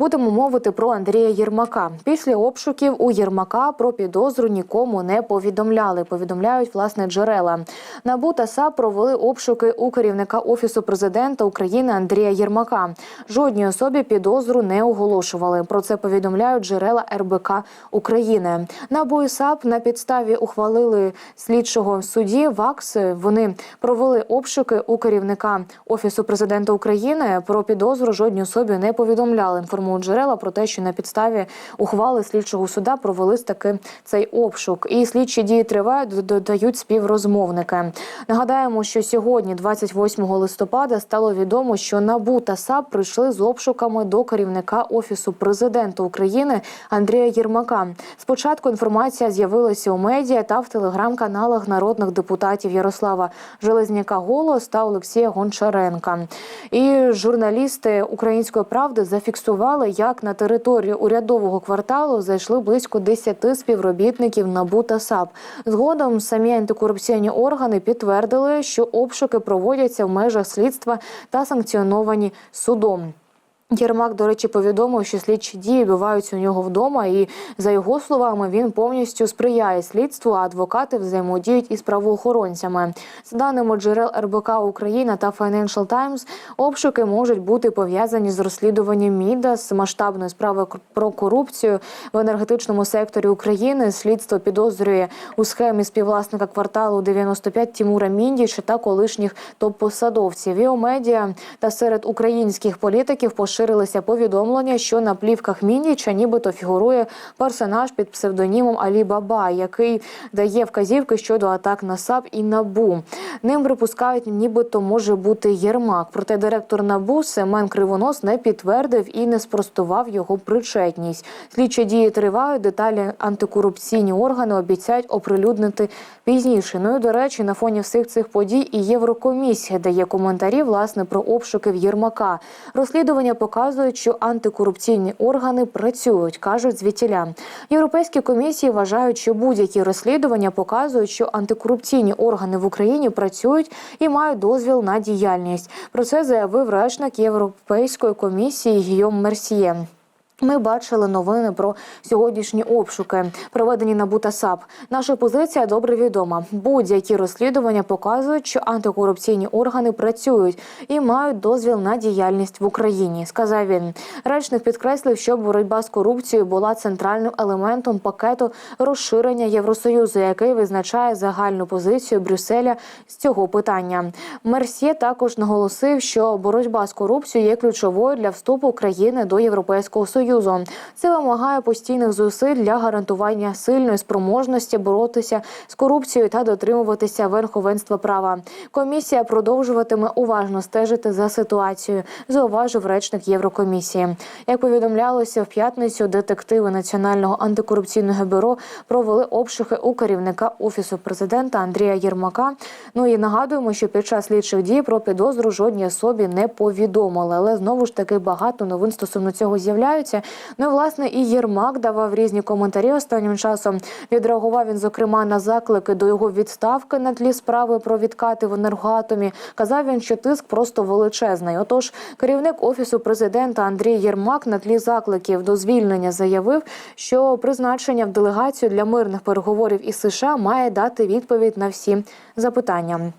Будемо мовити про Андрія Єрмака. Після обшуків у Єрмака про підозру нікому не повідомляли. Повідомляють власне джерела. НАБУ та САП провели обшуки у керівника офісу президента України Андрія Єрмака. Жодній особі підозру не оголошували. Про це повідомляють джерела РБК України. НАБУ і САП на підставі ухвалили слідчого судді ВАКС. Вони провели обшуки у керівника офісу президента України. Про підозру жодній особі не повідомляли. Інформують джерела про те, що на підставі ухвали слідчого суда провели таки цей обшук. І слідчі дії тривають, додають співрозмовники. Нагадаємо, що сьогодні, 28 листопада, стало відомо, що НАБУ та САП прийшли з обшуками до керівника офісу президента України Андрія Єрмака. Спочатку інформація з'явилася у медіа та в телеграм-каналах народних депутатів Ярослава Железняка Голос та Олексія Гончаренка. І журналісти Української правди зафіксували, як на територію урядового кварталу зайшли близько 10 співробітників НАБУ та САП. Згодом самі антикорупційні органи підтвердили, що обшуки проводяться в межах слідства та санкціоновані судом. Єрмак, до речі, повідомив, що слідчі дії відбуваються у нього вдома, і за його словами він повністю сприяє слідству, а адвокати взаємодіють із правоохоронцями. За даними джерел РБК Україна та Financial Times, обшуки можуть бути пов'язані з розслідуванням МІДа з масштабної справи про корупцію в енергетичному секторі України. Слідство підозрює у схемі співвласника кварталу 95 Тімура Міндіча та колишніх топ-посадовців. І у медіа та серед українських політиків поширилися повідомлення, що на плівках Міндіча нібито фігурує персонаж під псевдонімом Алі Баба, який дає вказівки щодо атак на САП і НАБУ. Ним припускають, нібито може бути Єрмак. Проте директор НАБУ Семен Кривонос не підтвердив і не спростував його причетність. Слідчі дії тривають. Деталі антикорупційні органи обіцяють оприлюднити пізніше. Ну і до речі, на фоні всіх цих подій і Єврокомісія дає коментарі власне про обшуки в Єрмака. Розслідування показують, що антикорупційні органи працюють, кажуть звітіля. Європейські комісії вважають, що будь-які розслідування показують, що антикорупційні органи в Україні працюють і мають дозвіл на діяльність. Про це заявив речник Європейської комісії Гійом Мерсьє. Ми бачили новини про сьогоднішні обшуки, проведені на та САП. Наша позиція добре відома. Будь-які розслідування показують, що антикорупційні органи працюють і мають дозвіл на діяльність в Україні. Сказав він. Речник підкреслив, що боротьба з корупцією була центральним елементом пакету розширення Євросоюзу, який визначає загальну позицію Брюсселя з цього питання. Мерсьє також наголосив, що боротьба з корупцією є ключовою для вступу країни до Європейського союзу. Це вимагає постійних зусиль для гарантування сильної спроможності боротися з корупцією та дотримуватися верховенства права. Комісія продовжуватиме уважно стежити за ситуацією, зауважив речник Єврокомісії. Як повідомлялося в п'ятницю, детективи Національного антикорупційного бюро провели обшуки у керівника офісу президента Андрія Єрмака. Ну і нагадуємо, що під час слідчих дій про підозру жодній особі не повідомили. Але знову ж таки багато новин стосовно цього з'являються. Ну і власне і Єрмак давав різні коментарі останнім часом. Відреагував він зокрема на заклики до його відставки на тлі справи про відкати в енергоатомі. Казав він, що тиск просто величезний. Отож, керівник офісу президента Андрій Єрмак на тлі закликів до звільнення заявив, що призначення в делегацію для мирних переговорів із США має дати відповідь на всі запитання.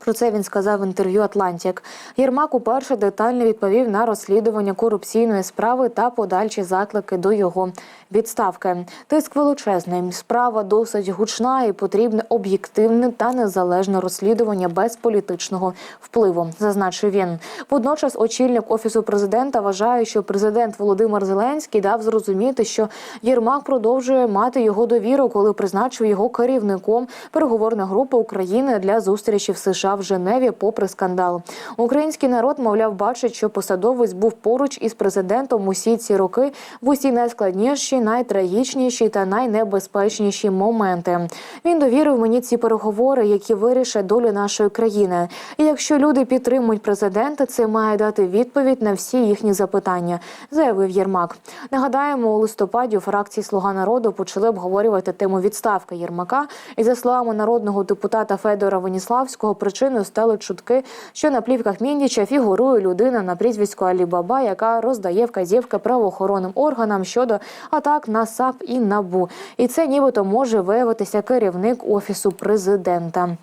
Про це він сказав в інтерв'ю Атлантік. Єрмак уперше детально відповів на розслідування корупційної справи та подальші заклики до його відставки. Тиск величезний. Справа досить гучна і потрібне об'єктивне та незалежне розслідування без політичного впливу, зазначив він. Водночас, очільник офісу президента вважає, що президент Володимир Зеленський дав зрозуміти, що Єрмак продовжує мати його довіру, коли призначив його керівником переговорної групи України для зустрічі в США в Женеві, попри скандал. Український народ, мовляв, бачить, що посадовець був поруч із президентом усі ці роки в усі найскладніші, найтрагічніші та найнебезпечніші моменти. Він довірив мені ці переговори, які вирішать долю нашої країни. І якщо люди підтримують президента, це має дати відповідь на всі їхні запитання, заявив Єрмак. Нагадаємо, у листопаді у фракції Слуга народу почали обговорювати тему відставки Єрмака. І за словами народного депутата Федора Веніславського, причина причиною стали чутки, що на плівках Міндіча фігурує людина на прізвисько Алібаба, яка роздає вказівки правоохоронним органам щодо атак на САП і НАБУ. І це нібито може виявитися керівник офісу президента.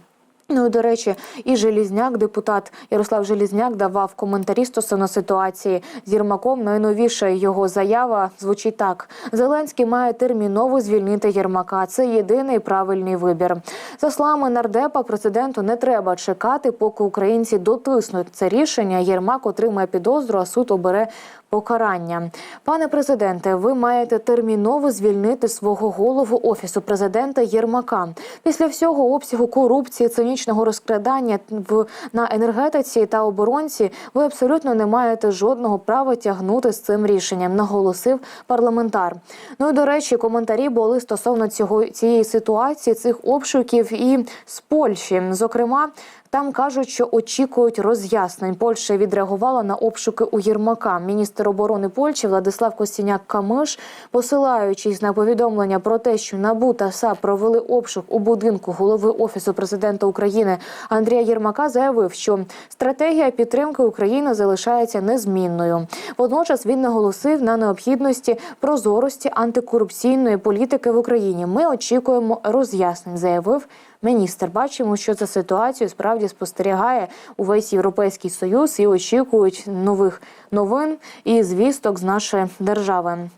Ну і до речі, і Желізняк, депутат Ярослав Желізняк, давав коментарі стосовно ситуації з Єрмаком. Найновіша його заява звучить так: Зеленський має терміново звільнити Єрмака. Це єдиний правильний вибір. За словами нардепа, президенту не треба чекати, поки українці дотиснуть це рішення. Єрмак отримає підозру, а суд обере покарання. Пане президенте, ви маєте терміново звільнити свого голову офісу президента Єрмака. Після всього обсягу корупції, цинічного розкрадання в на енергетиці та оборонці. Ви абсолютно не маєте жодного права тягнути з цим рішенням, наголосив парламентар. Ну і до речі, коментарі були стосовно цього цієї ситуації, цих обшуків і з Польщі, зокрема. Там кажуть, що очікують роз'яснень. Польща відреагувала на обшуки у Єрмака. Міністр оборони Польщі Владислав Костіняк Камиш, посилаючись на повідомлення про те, що НАБУ та САП провели обшук у будинку голови офісу президента України Андрія Єрмака, заявив, що стратегія підтримки України залишається незмінною. Водночас він наголосив на необхідності прозорості антикорупційної політики в Україні. Ми очікуємо роз'яснень, заявив міністр. Бачимо, що за ситуацію справді спостерігає увесь європейський союз і очікують нових новин і звісток з нашої держави.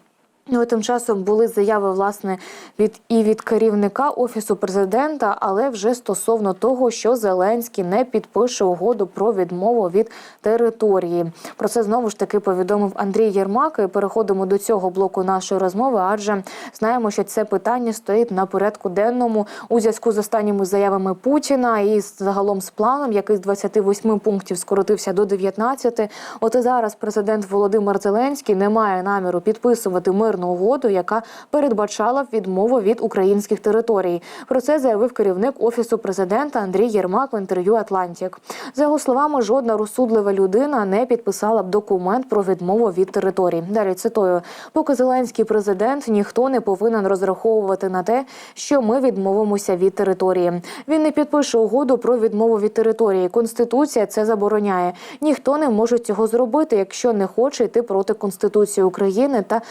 Ну, тим часом були заяви власне від і від керівника офісу президента, але вже стосовно того, що Зеленський не підпише угоду про відмову від території. Про це знову ж таки повідомив Андрій Єрмак. І переходимо до цього блоку нашої розмови, адже знаємо, що це питання стоїть на порядку денному у зв'язку з останніми заявами Путіна і загалом з планом, який з 28 пунктів скоротився до 19. От і зараз президент Володимир Зеленський не має наміру підписувати мирну угоду, яка передбачала відмову від українських територій. Про це заявив керівник офісу президента Андрій Єрмак в інтерв'ю Атлантік. За його словами, жодна розсудлива людина не підписала б документ про відмову від територій. Далі цитую: поки зеленський президент ніхто не повинен розраховувати на те, що ми відмовимося від території. Він не підпише угоду про відмову від території. Конституція це забороняє. Ніхто не може цього зробити, якщо не хоче йти проти конституції України та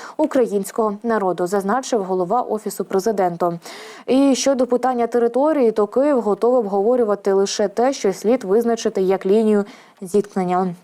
українського народу, зазначив голова офісу президента. І щодо питання території, то Київ готовий обговорювати лише те, що слід визначити як лінію зіткнення.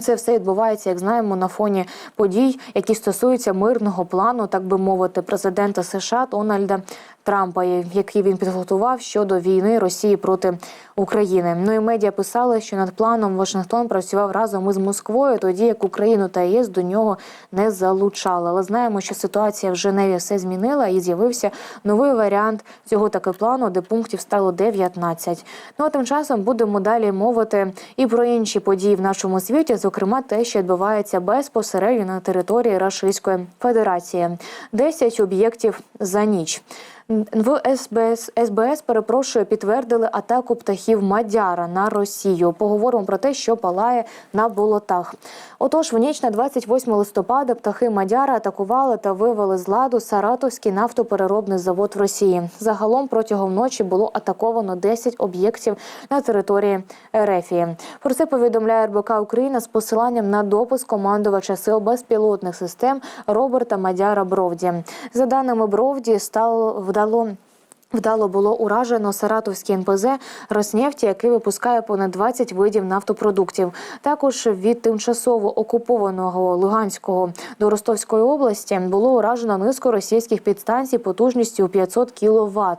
Це все відбувається, як знаємо, на фоні подій, які стосуються мирного плану, так би мовити, президента США Дональда Трампа, який він підготував щодо війни Росії проти України. Ну і медіа писали, що над планом Вашингтон працював разом із Москвою, тоді як Україну та ЄС до нього не залучали. Але знаємо, що ситуація в Женеві все змінила і з'явився новий варіант цього таки плану, де пунктів стало 19. Ну а тим часом будемо далі мовити і про інші події в нашому світі, зокрема те, що відбувається безпосередньо на території Рашистської Федерації. 10 об'єктів за ніч. В СБС СБС перепрошую підтвердили атаку птахів Мадяра на Росію. Поговоримо про те, що палає на болотах. Отож, в ніч на 28 листопада птахи Мадяра атакували та вивели з ладу Саратовський нафтопереробний завод в Росії. Загалом протягом ночі було атаковано 10 об'єктів на території Ерефії. Про це повідомляє РБК Україна з посиланням на допис командувача сил безпілотних систем Роберта Мадяра Бровді. За даними Бровді, стало вдало. Вдало було уражено Саратовський НПЗ «Роснефті», який випускає понад 20 видів нафтопродуктів. Також від тимчасово окупованого Луганського до Ростовської області було уражено низку російських підстанцій потужністю у 500 кВт.